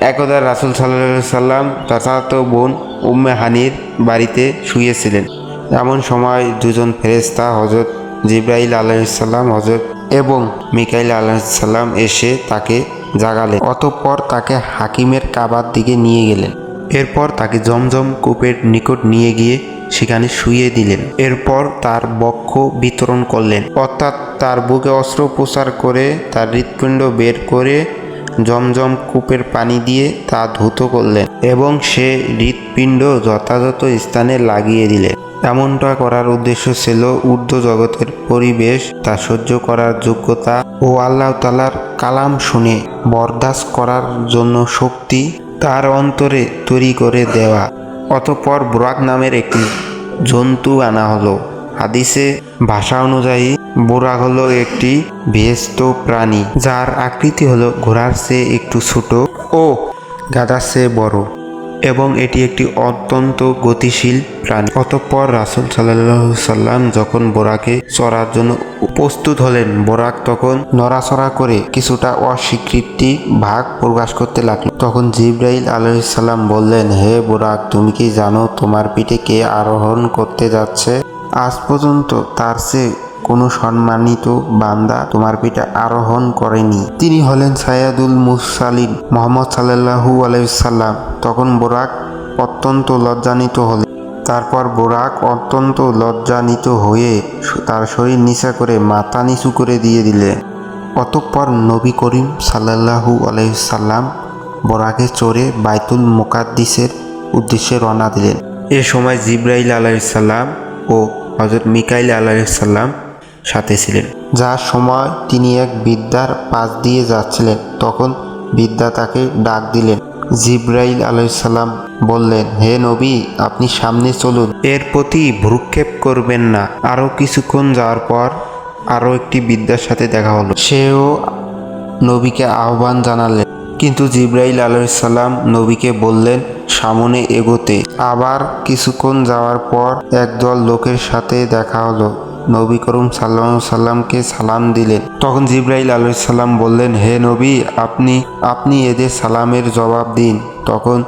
একদা রাসুল সাল্লাহ সাল্লাম চাচাতো বোন উম্মে হানির বাড়িতে শুয়েছিলেন। এমন সময় দুজন ফেরেস্তা হজরত জিব্রাইল আলাইসাল্লাম হজরত এবং মিকাইল আলাইসাল্লাম এসে তাকে জাগালেন। অতঃপর তাকে হাকিমের কাবার দিকে নিয়ে গেলেন। এরপর তাকে জমজম কূপের নিকট নিয়ে গিয়ে সেখানে শুয়ে দিলেন। এরপর তার বক্ষ বিতরণ করলেন। অর্থাৎ তার বুকে অস্ত্রোপচার করে তার হৃৎপিণ্ড বের করে জমজম কূপের পানি দিয়ে তা ধুত করলেন এবং সে হৃৎপিণ্ড যথাযথ স্থানে লাগিয়ে দিলেন। এমনটা করার উদ্দেশ্য ছিল ঊর্ধ্ব জগতের পরিবেশ, তা সহ্য করার যোগ্যতা ও আল্লাহ তালার কালাম শুনে বরদাস্ত করার জন্য শক্তি তার অন্তরে তৈরি করে দেওয়া। অতঃপর বুরাক নামের একটি জন্তু আনা হলো। হাদিসে ভাষা অনুযায়ী বুরাক হলো একটি ব্যস্ত প্রাণী, যার আকৃতি হলো ঘোড়ার চেয়ে একটু ছোট ও গাদার চেয়ে বড় এবং এটি একটি অত্যন্ত গতিশীল প্রাণী। অতঃপর রাসুল সাল্লাহ সাল্লাম যখন বোরাকে চড়ার জন্য প্রস্তুত হলেন, বোরাক তখন নড়াচড়া করে কিছুটা অস্বীকৃতি ভাগ প্রকাশ করতে লাগল। তখন জিব্রাইল আলহিসাল্লাম বললেন, হে বোরাক, তুমি কি জানো তোমার পিঠে কে আরোহণ করতে যাচ্ছে? আজ পর্যন্ত তার চেয়ে কোনো সম্মানিত বান্দা তোমার পিঠে আরোহণ করেনি। তিনি হলেন সায়াদুল মুসালিন মোহাম্মদ সাল্লাহু আলাইসাল্লাম তখন বোরাক অত্যন্ত লজ্জানিত হলেন। তারপর বোরাক অত্যন্ত লজ্জানিত হয়ে তার শরীর নিচা করে মাথা নিচু করে দিয়ে দিলেন অতঃপর নবী করিম সাল্লাহু আলাইসাল্লাম বোরাকে চড়ে বাইতুল মোকাদ্দিসের উদ্দেশ্যে রওনা দিলেন। এ সময় জিব্রাইল আলাইসাল্লাম ও হজরত মিকাইল আলাইসাল্লাম সাথে ছিলেন। যার সময় তিনি এক বিদ্যার পাশ দিয়ে যাচ্ছিলেন তখন বিদ্যা তাকে ডাক দিলেন। জিব্রাইল আলাইসাল্লাম বললেন হে নবী আপনি সামনে চলুন। এর প্রতি ভ্রুক্ষেপ করবেন না। আরও কিছুক্ষণ যাওয়ার পর আরও একটি বিদ্যার সাথে দেখা হলো। সেও নবীকে আহ্বান জানালেন। কিন্তু জিব্রাইল আলাইসাল্লাম নবীকে বললেন সামনে এগোতে। আবার কিছুক্ষণ যাওয়ার পর একদল লোকের সাথে দেখা হলো। নবী করুম সাল্লাম সাল্লামকে সালাম দিলেন। তখন জিব্রাইল আলাইসাল্লাম বললেন, হে নবী, আপনি আপনি এদের সালামের জবাব দিন। তখন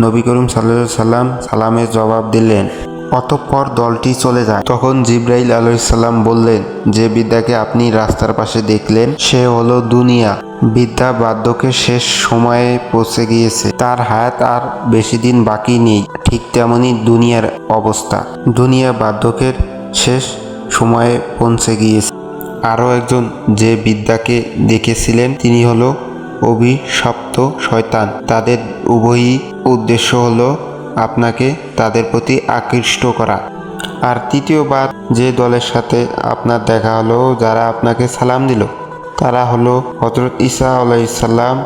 নবী করিম সাল্লাহ সাল্লাম সালামের জবাব দিলেন। অতঃপর দলটি চলে যায়। তখন জিব্রাইল আলাইসাল্লাম বললেন, যে বিদ্যাকে আপনি রাস্তার পাশে দেখলেন, সে হলো দুনিয়া। বিদ্যা বাদ্যকে শেষ সময়ে পৌঁছে গিয়েছে। তার হায়াত আর বেশি দিন বাকি নেই। ঠিক তেমনই দুনিয়ার অবস্থা। দুনিয়া বার্ধক্যের শেষ সময়ে পৌঁছে গিয়েছে। আরও একজন যে বিদ্যাকে দেখেছিলেন, তিনি হলো অভিশপ্ত শয়তান। তাদের উভয়ই উদ্দেশ্য হলো আপনাকে তাদের প্রতি আকৃষ্ট করা। আর তৃতীয়বার যে দলের সাথে আপনার দেখা হলো, যারা আপনাকে সালাম দিল, তারা হলো হজরত ঈসা আলাইসাল্লাম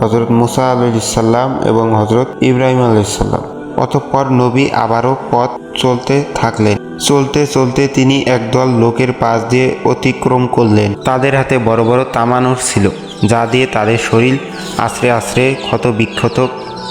হজরত মুসা আলাইসাল্লাম এবং হজরত ইব্রাহিম আলাইসাল্লাম অতঃপর নবী আবারও পথ চলতে থাকলেন। চলতে চলতে তিনি একদল লোকের পাশ দিয়ে অতিক্রম করলেন। তাদের হাতে বড় বড় তামানোর ছিল, যা দিয়ে তাদের শরীর আশ্রে আশ্রে ক্ষত বিক্ষত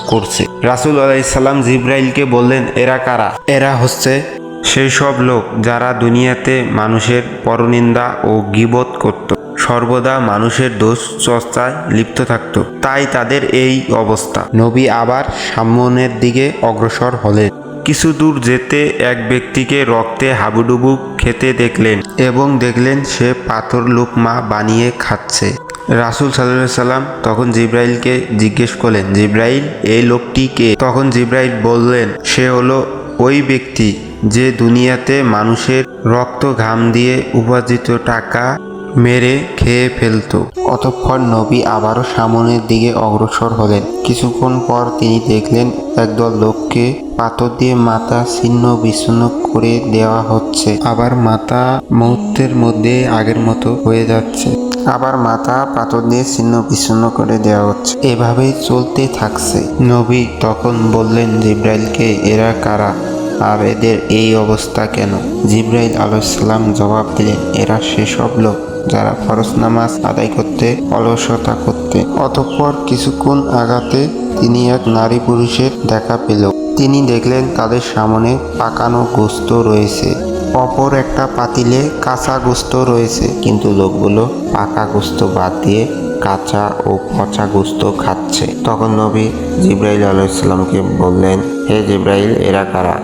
করছে। রাসুল আলাইসাল্লাম জিব্রাইলকে বললেন, এরা কারা? এরা হচ্ছে সেই সব লোক যারা দুনিয়াতে মানুষের পরনিন্দা ও গিবত করত। সর্বদা মানুষের দোষ চর্চায় লিপ্ত থাকত। তাই তাদের এই অবস্থা। নবী আবার সামনের দিকে অগ্রসর হলেন। কিছু দূর যেতে এক ব্যক্তিকে রক্তে হাবুডুবু খেতে দেখলেন এবং দেখলেন সে পাথর লুকমা বানিয়ে খাচ্ছে। রাসুল সাল্লাহ সাল্লাম তখন জিব্রাইলকে জিজ্ঞেস করলেন, জিব্রাইল, এই লোকটি কে? তখন জিব্রাইল বললেন, সে হলো ওই ব্যক্তি যে দুনিয়াতে মানুষের রক্ত ঘাম দিয়ে উপার্জিত টাকা মেরে খেয়ে ফেলতো। অতঃপর নবী আবারও সামনের দিকে অগ্রসর হলেন। কিছুক্ষণ পর তিনি দেখলেন, একদল লোককে পাথর দিয়ে মাথা ছিন্ন বিচ্ছিন্ন করে দেওয়া হচ্ছে। আবার মাথা মুহূর্তের মধ্যে আগের মতো হয়ে যাচ্ছে। আবার মাথা পাথর দিয়ে ছিন্ন বিচ্ছিন্ন করে দেওয়া হচ্ছে। এভাবেই চলতে থাকছে। নবী তখন বললেন, জিব্রাইলকে এরা কারা? আর এদের এই অবস্থা কেন? জিব্রাইল আলাইসাল্লাম জবাব দিলেন, এরা সেসব লোক। যারা ফরজ নামাজ আদায় করতে, অলসতা করতে, অতঃপর কিছুক্ষণ আগাতে তিনি এক নারী পুরুষের দেখা পেল। তিনি দেখলেন তাদের সামনে পাকানো গোস্ত রয়েছে। অপর একটা পাতিলে কাঁচা গোস্ত রয়েছে। কিন্তু লোকগুলো পাকা গোস্ত বাদ দিয়ে কাঁচা ও পচা গোস্ত খাচ্ছে। তখন নবী জিব্রাইল আলাইসাল্লামকে বললেন, হে জিব্রাইল, এরা কারা?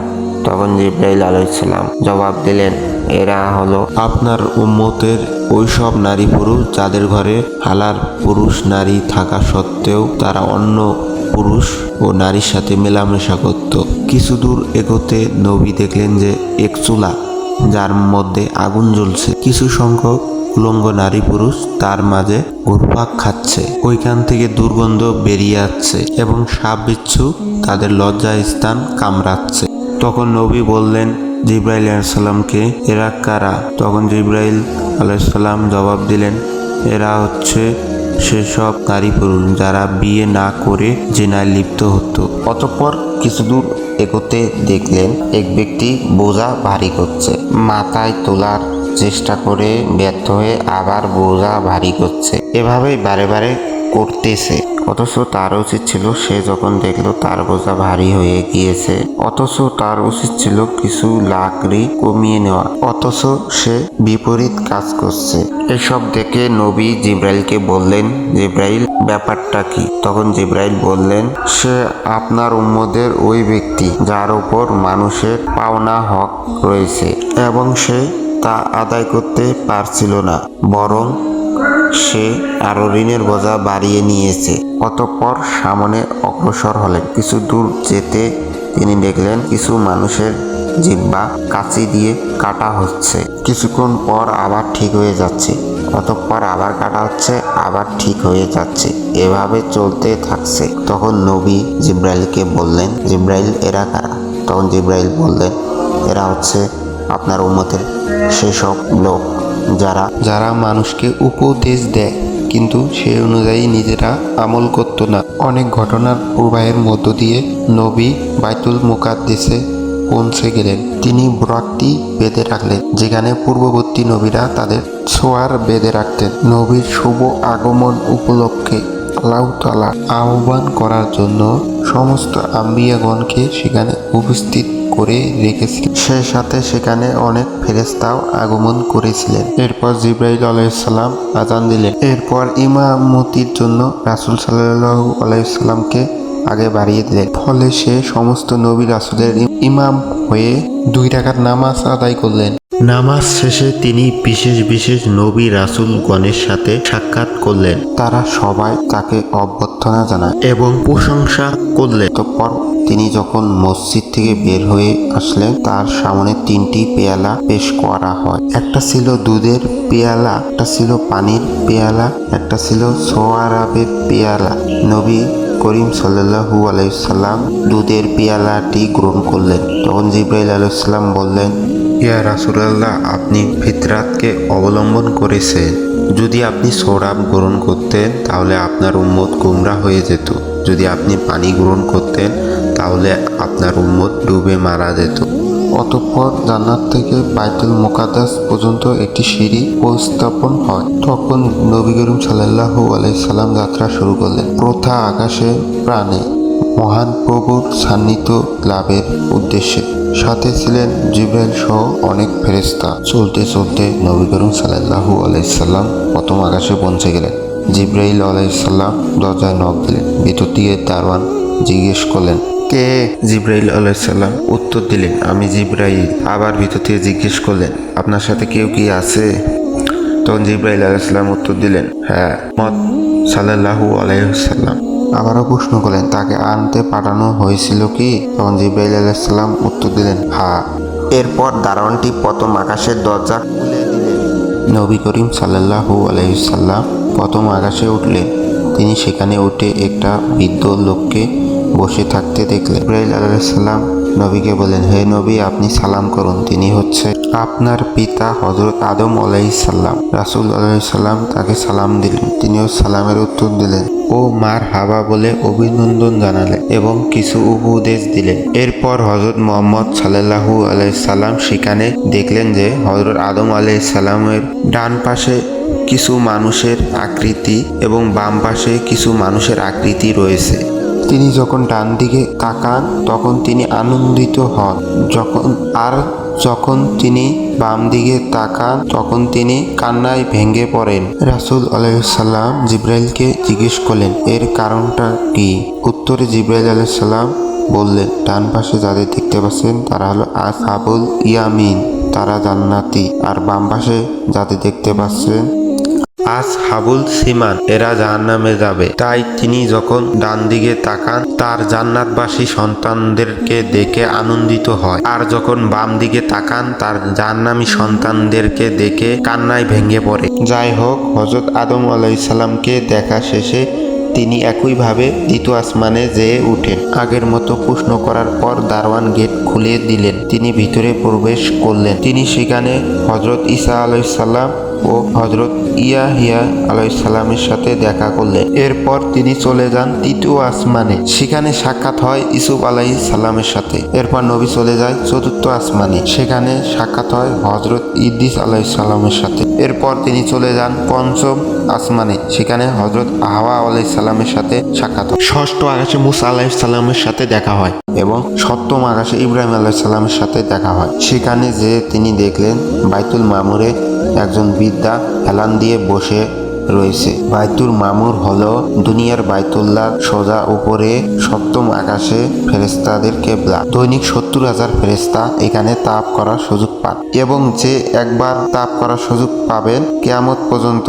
তখন জিব্রাইল আলাইসাল্লাম জবাব দিলেন, এরা হলো আপনার উম্মতের ওইসব নারী পুরুষ যাদের ঘরে হালার পুরুষ নারী থাকা সত্ত্বেও তারা অন্য পুরুষ ও নারীর সাথে মেলামেশা করত। কিছু দূর এগোতে নবী দেখলেন যে এক চুলা, যার মধ্যে আগুন জ্বলছে। কিছু সংখ্যক উলঙ্গ নারী পুরুষ তার মাঝে ঘুরপাক খাচ্ছে। ওইখান থেকে দুর্গন্ধ বেরিয়ে আসছে এবং সাপ বিচ্ছু তাদের লজ্জা স্থান কামড়াচ্ছে। তখন নবী বললেন জিব্রাইল আলাইসাল্লামকে এরা কারা? তখন জিব্রাইল আলাইসাল্লাম জবাব দিলেন, এরা হচ্ছে সেসব নারী পুরুষ যারা বিয়ে না করে জেনায় লিপ্ত হতো। অতঃপর কিছু দূর এগোতে দেখলেন, এক ব্যক্তি বোঝা ভারী করছে। মাথায় তোলার চেষ্টা করে ব্যর্থ হয়ে আবার বোঝা ভারী করছে। এভাবেই বারে বারে করতেছে। অথচ তার উচিত ছিল সে যখন দেখল তার বোঝা ভারী হয়ে গিয়েছে, অথচ তার উচিত ছিল কিছু লাকড়ি কমিয়ে নেওয়া, অথচ সে বিপরীত কাজ করছে। এসব দেখে নবী জিব্রাইলকে বললেন, জিব্রাইল, ব্যাপারটা কি? তখন জিব্রাইল বললেন, সে আপনার উম্মদের ওই ব্যক্তি যার উপর মানুষের পাওনা হক রয়েছে এবং সে তা আদায় করতে পারছিল না, বরং সে আরও ঋণের বোঝা বাড়িয়ে নিয়েছে। অতঃপর সামনে অগ্রসর হলেন। কিছু দূর যেতে তিনি দেখলেন কিছু মানুষের জিব্বা কাঁচি দিয়ে কাটা হচ্ছে। কিছুক্ষণ পর আবার ঠিক হয়ে যাচ্ছে। অতঃপর আবার কাটা হচ্ছে, আবার ঠিক হয়ে যাচ্ছে। এভাবে চলতে থাকছে। তখন নবী জিব্রাইলকে বললেন, জিব্রাইল, এরা কারা? তখন জিব্রাইল বললেন, এরা হচ্ছে আপনার উম্মতের সেসব লোক। যারা যারা মানুষকে উপদেশ দেয়, কিন্তু সেই অনুযায়ী নিজেরা আমল করতো না। অনেক ঘটনার প্রবাহের মধ্য দিয়ে নবী বাইতুল মুকাদ্দেসে পৌঁছে গেলেন। তিনি ব্রাকটি বেঁধে রাখলেন, যেখানে পূর্ববর্তী নবীরা তাদের ছোয়ার বেঁধে রাখতেন। নবীর শুভ আগমন উপলক্ষে আল্লাহ তালা আহ্বান করার জন্য সমস্ত আম্বিয়াগণকে সেখানে উপস্থিত করে রেখেছিলেন। সে সাথে সেখানে অনেক ফেরেস্তাও আগমন করেছিলেন। এরপর জিব্রাইল আলাইসাল্লাম আজান দিলেন। এরপর ইমামতির জন্য রাসুল সাল্লাহ আলাইসাল্লামকে আগে বাড়িয়ে দিলেন ফলে সে সমস্ত নবী রাসুলের ইমাম হয়ে দুই টাকার নামাজ আদায় করলেন। নামাজ শেষে তিনি বিশেষ বিশেষ নবী রাসুল গণের সাথে সাক্ষাৎ করলেন। তারা সবাই তাকে অভ্যর্থনা জানায় এবং প্রশংসা করলেন। তৎপর তিনি যখন মসজিদ থেকে বের হয়ে আসলেন তার সামনে তিনটি পেয়ালা পেশ করা হয়। একটা ছিল দুধের পেয়ালা একটা ছিল পানির পেয়ালা একটা ছিল সোয়ারাবের পেয়ালা। নবী করিম সাল্লাহু আলাইসাল্লাম দুধের পেয়ালাটি গ্রহণ করলেন। তখন জিব্রাইল আলাইসাল্লাম বললেন, ইয়া রাসুলাল্লাহ, আপনি ফিতরাতকে অবলম্বন করেছেন। যদি আপনি সোরাব গ্রহণ করতেন, তাহলে আপনার উম্মত গুমরা হয়ে যেত। যদি আপনি পানি গ্রহণ করতেন, তাহলে আপনার উম্মত ডুবে মারা যেত। অতঃপর জান্নাত থেকে বাইতুল মোকাদ্দাস পর্যন্ত একটি সিঁড়ি উপস্থাপন হয়। তখন নবী করিম সাল্লাহু আলাইসাল্লাম যাত্রা শুরু করলেন। প্রথা আকাশে প্রাণে। মহান প্রভুর সান্নিধ্য লাভের উদ্দেশ্যে। সাথে ছিলেন জিব্রাইল সহ অনেক ফেরেস্তা চলতে চলতে নবী করিম সাল্লাহু আলাইসাল্লাম প্রথম আকাশে পৌঁছে গেলেন। জিব্রাইল আলাইসাল্লাম দরজায় নখ দিলেন। ভিতর দিয়ে দারওয়ান জিজ্ঞেস করলেন কে? জিব্রাইল আলাইসাল্লাম উত্তর দিলেন, আমি জিব্রাইল। আবার ভিতর থেকে জিজ্ঞেস করলেন, আপনার সাথে কেউ কি আছে? তখন জিব্রাইল আলাইসাল্লাম উত্তর দিলেন হ্যাঁ মত সাল্লাহু আলাইসাল্লাম আবারও প্রশ্ন করলেন, তাকে আনতে পাঠানো হয়েছিল কি? তখন জিব্রাইল আলাইসাল্লাম উত্তর দিলেন হ্যাঁ। এরপর দারোয়ানটি প্রথম আকাশের দরজা খুলে দিলেন। নবী করিম সাল্লাহু আলাইসাল্লাম প্রথম আকাশে উঠলেন। তিনি সেখানে উঠে একটা বৃদ্ধ লোককে বসে থাকতে দেখলেন। ইব্রাহিল আলাইসাল্লাম নবীকে বলেন হে নবী, আপনি সালাম করুন। তিনি হচ্ছে আপনার পিতা হজরত আদম আলাইসাল্লাম রাসুল আলাইসাল্লাম তাকে সালাম দিলেন। তিনিও সালামের উত্তর দিলেন ও মার হাবা বলে অভিনন্দন জানালেন এবং কিছু উপদেশ দিলেন। এরপর হজরত মোহাম্মদ সাল্লাহু আলাইসাল্লাম সেখানে দেখলেন যে হজরত আদম আলাইসাল্লামের ডান পাশে কিছু মানুষের আকৃতি এবং বাম পাশে কিছু মানুষের আকৃতি রয়েছে। তিনি যখন ডান দিকে তাকান, তখন তিনি আনন্দিত হন। যখন, আর যখন তিনি বাম দিকে তাকান, তখন তিনি কান্নায় ভেঙে পড়েন। রাসুল আলাইসাল্লাম জিব্রাইলকে জিজ্ঞেস করলেন, এর কারণটা কি? উত্তরে জিব্রাইল আলাইসাল্লাম বললেন, ডান পাশে যাদের দেখতে পাচ্ছেন, তারা হলো আসহাবুল ইয়ামিন। তারা জান্নাতি। আর বাম পাশে যাদের দেখতে পাচ্ছেন আজ হাবুল সিমান, এরা জাহান্নামে যাবে। তাই তিনি যখন ডান দিকে তাকান, তার জান্নাতবাসী সন্তানদেরকে দেখে আনন্দিত হয়। আর যখন বাম দিকে তাকান, তার জাহান্নামী সন্তানদেরকে দেখে কান্নায় ভেঙে পড়ে। যাই হোক হজরত আদম আলাইসাল্লামকে দেখা শেষে তিনি একইভাবে দ্বিতীয় আসমানে যেয়ে উঠেন আগের মতো প্রশ্ন করার পর দারওয়ান গেট খুলে দিলেন। তিনি ভিতরে প্রবেশ করলেন। তিনি সেখানে হজরত ঈসা আলাইসাল্লাম ও হজরত ইয়াহিয়া আলাইসাল্লামের সাথে দেখা করলেন। এরপর তিনি চলে যান তৃতীয় আসমানে। সেখানে সাক্ষাৎ হয় ইসুফ আলাই সাল্লামের সাথে। এরপর নবী চলে যায় চতুর্থ আসমানে। সেখানে সাক্ষাৎ হয় হজরত ইদ্দিস আলাই সাল্লামের সাথে। এরপর তিনি চলে যান পঞ্চম আসমানে। সেখানে হজরত আহওয়া আলাই সাল্লামের সাথে সাক্ষাৎ হয়। ষষ্ঠ আকাশে মুসা আলাই সাথে দেখা হয়। এবং সপ্তম আকাশে ইব্রাহিম আলাহ সাল্লামের সাথে দেখা হয়। সেখানে যে তিনি দেখলেন বাইতুল মামুরে একজন বিদ্যা হেলান দিয়ে বসে রয়েছে। বাইতুল মামুর হল দুনিয়ার বাইতুল্লাহ সোজা উপরে সপ্তম আকাশে ফেরেস্তাদের কেবলা। দৈনিক সত্তর হাজার ফেরেস্তা এখানে তাপ করার সুযোগ পান এবং যে একবার তাপ করার সুযোগ পাবেন, কেয়ামত পর্যন্ত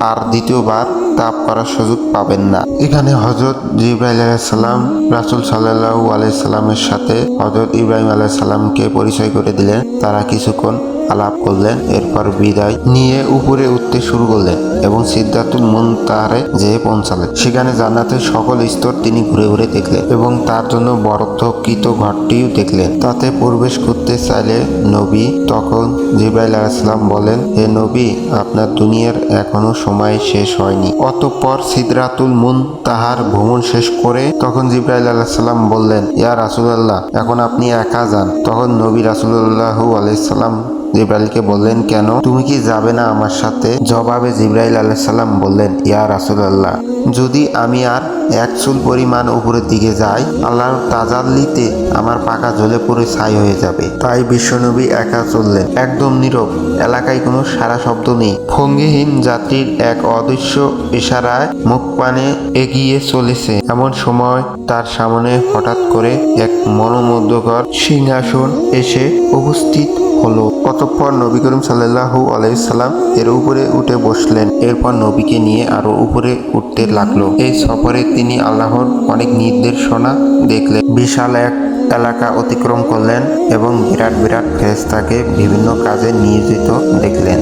আর দ্বিতীয়বার তাপ করার সুযোগ পাবেন না। এখানে হজরত জিব্রাইল আলাইসাল্লাম রাসুল সাল্লাহ আলাইসাল্লামের সাথে হজরত ইব্রাহিম আলাইসাল্লামকে পরিচয় করে দিলেন। তারা কিছুক্ষণ আলাপ করলেন, এরপর বিদায় নিয়ে উপরে উঠতে শুরু করলেন এবং সিদ্ধাতুল মুনতাহারে যেয়ে পৌঁছালেন। সেখানে জান্নাতের সকল স্তর তিনি ঘুরে ঘুরে দেখলেন এবং তার জন্য বরাদ্দকৃত ঘরটিও দেখলেন। তাতে প্রবেশ করতে চাইলে নবী তখন জিব্রাইল আলাইসাল্লাম বলেন, হে নবী, আপনার দুনিয়ার এখনও সময় শেষ হয়নি। অতঃপর সিদরাতুল মুন তাহার ভ্রমণ শেষ করে তখন জিব্রাইল আলাইসাল্লাম বললেন, ইয়া রাসুলাল্লাহ, এখন আপনি একা যান। তখন নবী রাসুল্লাহ আলাইসাল্লাম জিব্রাইলকে বললেন, কেন? তুমি কি যাবে না আমার সাথে? জবাবে জিব্রাইল আলাইসাল্লাম বললেন, ইয়া রাসুলাল্লাহ, যদি আমি আর এক চুল পরিমাণ উপরের দিকে যায়, আল্লাহর তাজাল্লিতে আমার পাকা জ্বলে পড়ে ছাই হয়ে যাবে। তাই বিশ্বনবী একা চললেন। একদম নীরব, এলাকায় কোনো সারা শব্দ নেই। ভঙ্গিহীন যাত্রীর এক অদৃশ্য ইশারায় মুখ পানে এগিয়ে চলেছে। এমন সময় তার সামনে হঠাৎ করে এক মনোমুগ্ধকর সিংহাসন এসে উপস্থিত হলো। অতঃপর নবী করিম সাল্লাহু আলাইসাল্লাম এর উপরে উঠে বসলেন। এরপর নবীকে নিয়ে আরও উপরে উঠতে লাগল। এই সফরে তিনি আল্লাহর অনেক নির্দেশনা দেখলেন। বিশাল এক এলাকা অতিক্রম করলেন এবং বিরাট বিরাট ফেরেস্তাকে বিভিন্ন কাজে নিয়োজিত দেখলেন।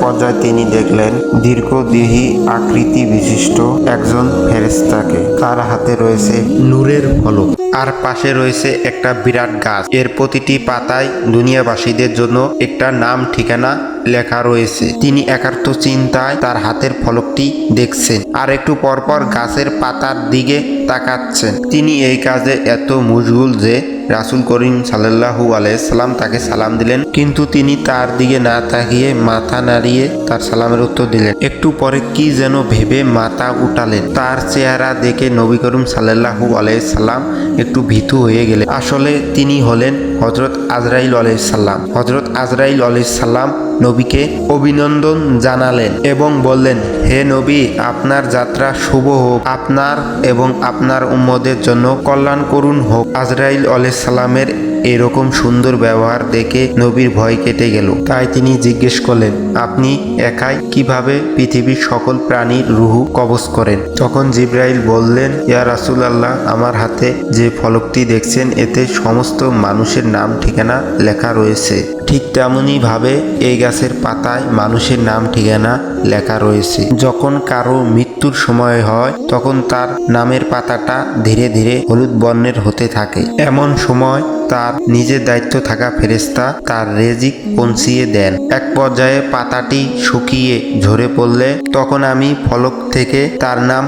পর্যায়ে তিনি দেখলেন দীর্ঘদেহী আকৃতি বিশিষ্ট একজন ফেরেস্তাকে তার হাতে রয়েছে নূরের ফলক। আর পাশে রয়েছে একটা বিরাট গাছ। এর প্রতিটি পাতায় দুনিয়াবাসীদের জন্য একটা নাম ঠিকানা লেখা রয়েছে। তিনি একার্থ চিন্তায় তার হাতের ফলকটি দেখছেন আর একটু পরপর গাছের পাতার দিকে তাকাচ্ছেন। তিনি এই কাজে এত মশগুল যে রাসুল করিম সাল্লাহু আলাইসাল্লাম তাকে সালাম দিলেন। কিন্তু তিনি তার দিকে না তাকিয়ে মাথা নাড়িয়ে তার সালামের উত্তর দিলেন। একটু পরে কি যেন ভেবে মাথা উঠালেন। তার চেহারা দেখে নবী করিম সাল্লাহু আলাইসাল্লাম একটু ভীতু হয়ে গেলেন। আসলে তিনি হলেন হজরত আজরাইল আলাইসাল্লাম হজরত আজরাইল আলাইসাল্লাম নবীকে অভিনন্দন জানালেন এবং বললেন, হে নবী, আপনার যাত্রা শুভ হোক। আপনার এবং আপনার উম্মদের জন্য কল্যাণ করুন হোক। আজরাইল আলাইসাল্লামের এরকম সুন্দর ব্যবহার দেখে নবীর ভয় কেটে গেল। তাই তিনি জিজ্ঞেস করলেন, আপনি একাই কীভাবে পৃথিবীর সকল প্রাণীর রুহু কবজ করেন? তখন জিব্রাইল বললেন, ইয়া রাসুল আল্লাহ আমার হাতে যে ফলকটি দেখছেন, এতে সমস্ত মানুষের নাম ঠিকানা লেখা রয়েছে। ঠিক তেমনই ভাবে এই গাছের পাতায় মানুষের নাম ঠিকানা লেখা রয়েছে। যখন কারও মৃত্যুর সময় হয়, তখন তার নামের পাতাটা ধীরে ধীরে হলুদ বর্ণের হতে থাকে। এমন সময় তার নিজের দায়িত্ব থাকা ফেরেস্তা তার রেজিক পৌঁছিয়ে দেন। এক পর্যায়ে পাতাটি শুকিয়ে ঝরে পড়লে তখন আমি ফলক থেকে তার নাম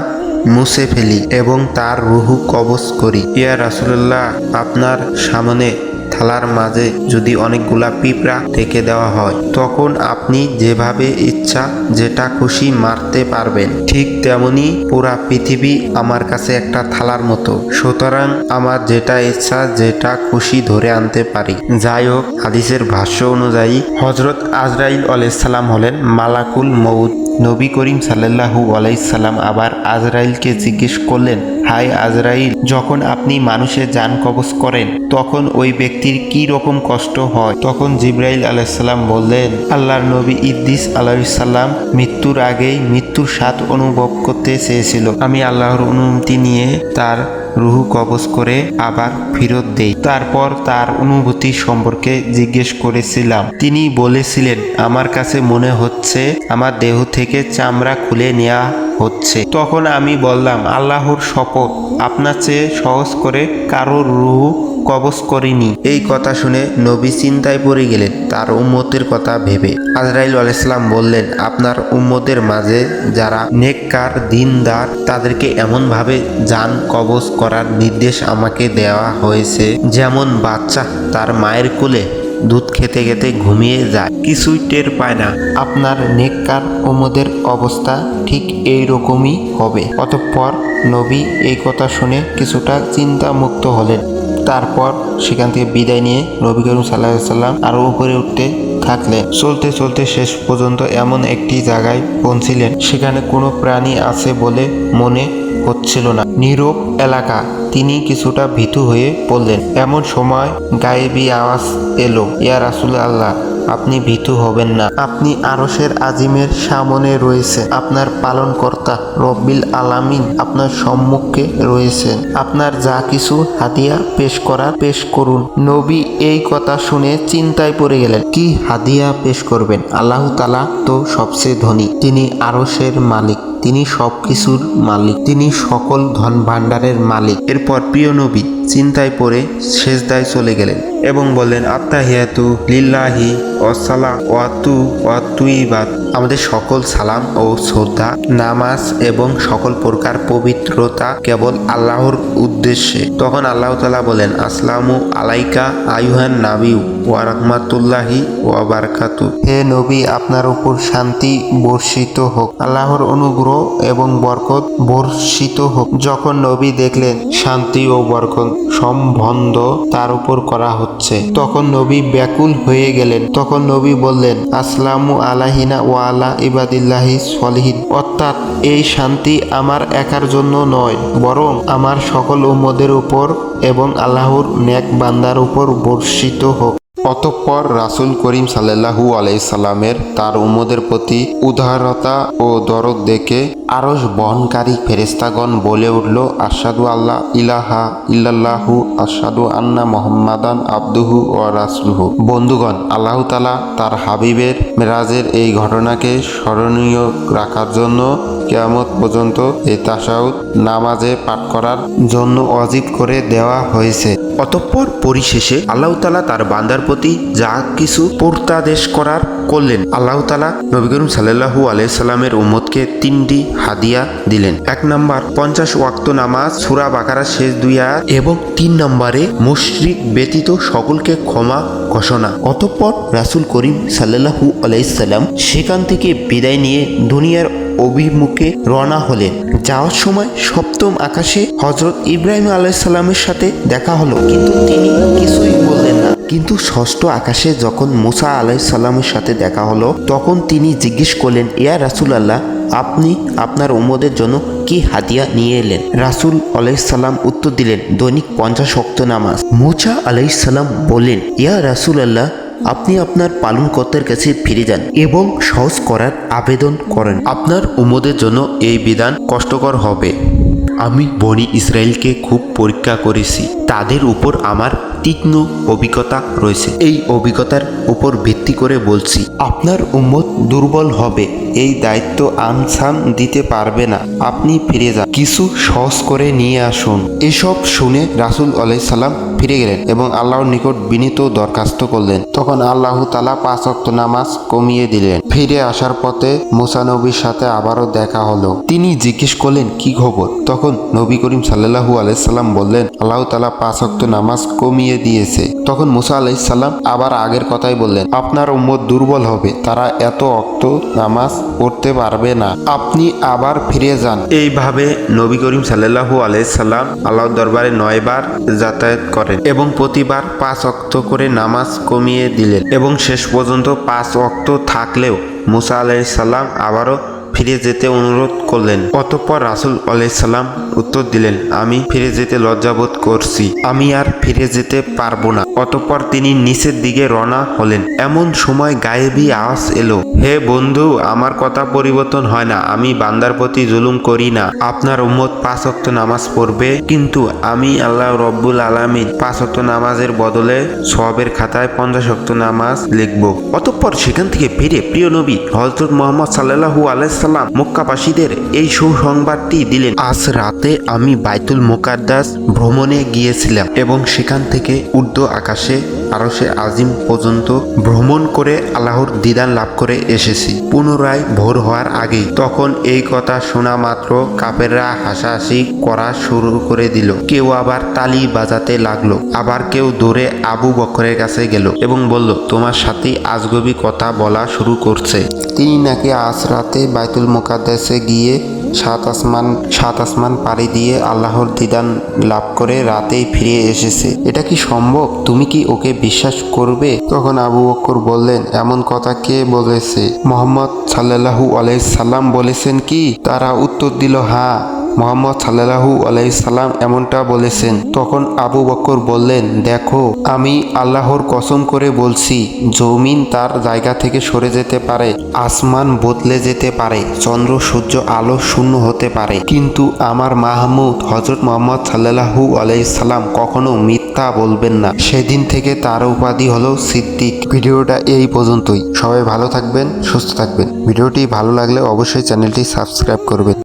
মুছে ফেলি এবং তার রুহু কবজ করি। ইয়া রাসুল্লাহ আপনার সামনে থালার মাঝে যদি অনেকগুলা পিঁপড়া রেখে দেওয়া হয়, তখন আপনি যেভাবে ইচ্ছা যেটা খুশি মারতে পারবেন। ঠিক তেমনি পুরা পৃথিবী আমার কাছে একটা থালার মতো। সুতরাং আমার যেটা ইচ্ছা যেটা খুশি ধরে আনতে পারি। যাই হোক, হাদিসের ভাষ্য অনুযায়ী হজরত আজরাইল আলাইসাল্লাম হলেন মালাকুল মৌদ নবী করিম সাল্লাহু আলাইসাল্লাম আবার আজরাইলকে জিজ্ঞেস করলেন হাই আজরাইল, যখন আপনি মানুষের যান কবজ করেন, তখন ওই ব্যক্তির কি রকম কষ্ট হয়? তখন জিব্রাইল আলাইসাল্লাম বললেন, আল্লাহর নবী ইদ্দিস আলাইসাল্লাম মৃত্যুর আগেই মৃত্যুর স্বাদ অনুভব করতে চেয়েছিল। আমি আল্লাহর অনুমতি নিয়ে তার রুহু কবজ করে আবার ফেরত দেই। তারপর তার অনুভূতি সম্পর্কে জিজ্ঞেস করেছিলাম। তিনি বলেছিলেন, আমার কাছে মনে হচ্ছে আমার দেহ থেকে চামড়া খুলে নেওয়া হচ্ছে। তখন আমি বললাম, আল্লাহর শপথ আপনার চেয়ে সহজ করে কারোর রুহু কবজ করিনি। এই কথা শুনে নবী চিন্তায় পড়ে গেলেন, তার উম্মতের কথা ভেবে। আজরাইল আলাইসালাম বললেন, আপনার উম্মতের মাঝে যারা নেককার, দিনদার, তাদেরকে এমনভাবে যান কবজ করার নির্দেশ আমাকে দেওয়া হয়েছে, যেমন বাচ্চা তার মায়ের কোলে দুধ খেতে খেতে ঘুমিয়ে যায়। কিছুই টের পায় না, আপনার নেককার ওমদের অবস্থা ঠিক এই রকমই হবে। অতঃপর নবী এই কথা শুনে কিছুটা চিন্তামুক্ত হলেন। তারপর সেখান থেকে বিদায় নিয়ে নবী করিম সাল্লাহ সাল্লাম আরও উপরে উঠতে থাকলেন। চলতে চলতে শেষ পর্যন্ত এমন একটি জায়গায় পৌঁছিলেন সেখানে কোনো প্রাণী আছে বলে মনে হচ্ছিল না। নীরব এলাকা, তিনি কিছুটা ভীতু হয়ে পড়লেন। এমন সময় গায়েবী আওয়াজ এলো, ইয়া রাসুল আল্লাহ আপনি ভীতু হবেন না। আপনি আরসের আজিমের সামনে রয়েছে আপনার পালনকর্তা রব্বিল আলামিন আপনার সম্মুখে রয়েছেন। আপনার যা কিছু হাদিয়া পেশ করার পেশ করুন। নবী এই কথা শুনে চিন্তায় পড়ে গেলেন, কি হাদিয়া পেশ করবেন? আল্লাহ তালা তো সবচেয়ে ধনী। তিনি আরসের মালিক। তিনি সব কিছুর মালিক। তিনি সকল ধন ভাণ্ডারের মালিক। এরপর প্রিয় নবী চিন্তায় পড়ে শেষদায় চলে গেলেন। এবং বললেন আত্মাহিয়াতু লিল্লাহি ওয়াসালা ওয়াতু ওয়াতুইবাদ আমাদের সকল সালাম ও শ্রদ্ধা, নামাজ এবং সকল প্রকার পবিত্রতা কেবল আল্লাহর উদ্দেশ্যে। তখন আল্লাহ তালা বলেন আসলামু আলাইকা আয়ুহান নাবিউ ওয়া রহমাতুল্লাহি ওয়া বারকাতু। হে নবী, আপনার উপর শান্তি বর্ষিত হোক, আল্লাহর অনুগ্রহ এবং বরকত বর্ষিত হোক। যখন নবী দেখলেন, শান্তি ও বরকত সম্বন্ধ তার উপর করা হচ্ছে। তখন নবী ব্যাকুল হয়ে গেলেন। তখন নবী বললেন, আসলামু আলাহিনা ওয়া আলা ইবাদিল্লাহি সলিহিন। অর্থাৎ এই শান্তি আমার একার জন্য নয়, বরং আমার সকল উম্মদের উপর এবং আল্লাহর ন্যাক বান্দার উপর বর্ষিত হোক। অতঃপর রাসুল করিম সাল্লাহু আলাইসাল্লামের তার উমদের প্রতি উদারতা ও দরদ দেখে আরস বহনকারী ফেরেস্তাগণ বলে উঠল আসাদু আল্লাহ ইলাহা ইল্লাল্লাহু আসাদু আন্না মোহাম্মাদান আব্দুহু ও রাসুলহু। বন্ধুগণ, আল্লাহ তালা তার হাবিবের মেরাজের এই ঘটনাকে স্মরণীয় রাখার জন্য কেয়ামত পর্যন্ত এই তাসাউদ নামাজে পাঠ করার জন্য অজিব করে দেওয়া হয়েছে। অতঃপর পরিশেষে আল্লাহ তালা তার বান্দার প্রতি যা কিছু প্রত্যাদেশ করার করলেন। আল্লাহ তালা নবী করিম সাল্লাহু আলাইসাল্লামের উম্মতকে তিনটি হাদিয়া দিলেন। এক নম্বর, পঞ্চাশ ওয়াক্ত নামাজ, সুরা বাকারা, শেষ দুই এবং তিন নম্বরে মুশরিক ব্যতীত সকলকে ক্ষমা ঘোষণা। অতঃপর রাসুল করিম সাল্লাহু আলাইসাল্লাম সেখান থেকে বিদায় নিয়ে দুনিয়ার অভিমুখে রওনা হলেন। যাওয়ার সময় সপ্তম আকাশে হজরত ইব্রাহিম আলাইসাল্লামের সাথে দেখা হলো, কিন্তু তিনি কিছুই কিন্তু ষষ্ঠ আকাশে যখন মুসা আলাইসাল্লামের সাথে দেখা হলো, তখন তিনি জিজ্ঞেস করলেন, ইয়া রাসুল আল্লাহ আপনি আপনার উম্মদের জন্য কি হাদিয়া নিয়ে এলেন? রাসুল আলাইসাল্লাম উত্তর দিলেন, দৈনিক পঞ্চাশ শক্ত নামাজ। মুসা আলাইসাল্লাম বললেন, ইয়া রাসুল আল্লাহ আপনি আপনার পালনকর্তার কাছে ফিরে যান এবং সহজ করার আবেদন করেন। আপনার উম্মদের জন্য এই বিধান কষ্টকর হবে। আমি বনি ইসরায়েলকে খুব পরীক্ষা করেছি। তাদের উপর আমার তীক্ষ্ণ অভিজ্ঞতা রয়েছে। এই অভিজ্ঞতার উপর ভিত্তি করে বলছি, আপনার উম্মত দুর্বল হবে, এই দায়িত্ব আনসান দিতে পারবে না। আপনি ফিরে যান। কিছু সহজ করে নিয়ে আসুন। এসব শুনে রাসুল আলাইসাল্লাম ফিরে গেলেন এবং আল্লাহর নিকট বিনীত দরখাস্ত করলেন। তখন আল্লাহ তালা পাঁচ অক্ত নামাজ কমিয়ে দিলেন। ফিরে আসার পথে মুসানবীর সাথে আবারও দেখা হলো। তিনি জিজ্ঞেস করলেন, কি খবর? তখন নবী করিম সাল্লাহু আলাইসাল্লাম বললেন, আল্লাহ তালা পাঁচ অক্ত নামাজ কমিয়ে দিয়েছে। তখন মুসা আলাইসাল্লাম আবার আগের কথাই বললেন, আপনার উম্মত দুর্বল হবে। তারা এত অক্ত নামাজ পড়তে পারবে না। আপনি আবার ফিরে যান। এইভাবে নবী করিম সাল্লাহু আলাইসাল্লাম আল্লাহর দরবারে নয়বার যাতায়াত করেন। এবং প্রতিবার পাঁচ অক্ত করে নামাজ কমিয়ে দিলেন এবং শেষ পর্যন্ত পাঁচ অক্ত থাকলেও মুসা আলাইসাল্লাম আবারও ফিরে যেতে অনুরোধ করলেন। অতঃপর রাসুল আলাইসাল্লাম উত্তর দিলেন, আমি ফিরে যেতে লজ্জাবোধ করছি। আমি আর ফিরে যেতে পারব না। অতঃপর তিনি নিচের দিকে রওনা হলেন। এমন সময় গায়েবী আওয়াজ এলো, হে বন্ধু, আমার কথা পরিবর্তন হয় না। আমি বান্দার প্রতি জুলুম করি না। আপনার উম্মত পাঁচ অক্ত নামাজ পড়বে, কিন্তু আমি আল্লাহ রব্বুল আলামিন পাঁচ অক্ত নামাজের বদলে সবের খাতায় পঞ্চাশ অক্ত নামাজ লিখব। অতঃপর সেখান থেকে ফিরে প্রিয় নবী হজরত মোহাম্মদ সাল্লাহু আলাইসাল্লাম মক্কাবাসীদের এই সুসংবাদটি দিলেন। আজ রাতে আমি বাইতুল মোকাদ্দাস ভ্রমণে গিয়েছিলাম এবং সেখান থেকে ঊর্ধ্ব আকাশে আরও সে আজিম পর্যন্ত ভ্রমণ করে আল্লাহর দিদান লাভ করে এসেছি। পুনরায় ভোর হওয়ার আগেই তখন এই কথা শোনা মাত্র কাপেররা হাসাহাসি করা শুরু করে দিল। কেউ আবার তালি বাজাতে লাগল, আবার কেউ দৌড়ে আবু বকরের কাছে গেল এবং বলল, তোমার সাথে আজগবি কথা বলা শুরু করছে। তিনি নাকি আজ রাতে বাইতুল মোকাদ্দেসে গিয়ে সাত আসমান সাত আসমান পাড়ি দিয়ে আল্লাহর দিদান লাভ করে রাতেই ফিরে এসেছে। এটা কি সম্ভব? তুমি কি ওকে বিশ্বাস করবে? তখন আবু বকর বললেন, এমন কথা কে বলেছে? মোহাম্মদ সাল্লাহু আলাইসাল্লাম বলেছেন কি? তারা উত্তর দিল হ্যাঁ। মোহাম্মদ সাল্লাহু আলাইসাল্লাম এমনটা বলেছেন। তখন আবু বকর বললেন, দেখো, আমি আল্লাহর কসম করে বলছি, জমিন তার জায়গা থেকে সরে যেতে পারে, আসমান বদলে যেতে পারে, চন্দ্র, সূর্য, আলো শূন্য হতে পারে। কিন্তু আমার মাহমুদ হজরত মোহাম্মদ সাল্লাহু আলাইসাল্লাম কখনো মিথ্যা বলবেন না। সেদিন থেকে তার উপাধি হলো সিদ্দিক। ভিডিওটা এই পর্যন্তই। সবাই ভালো থাকবেন, সুস্থ থাকবেন। ভিডিওটি ভালো লাগলে অবশ্যই চ্যানেলটি সাবস্ক্রাইব করবেন।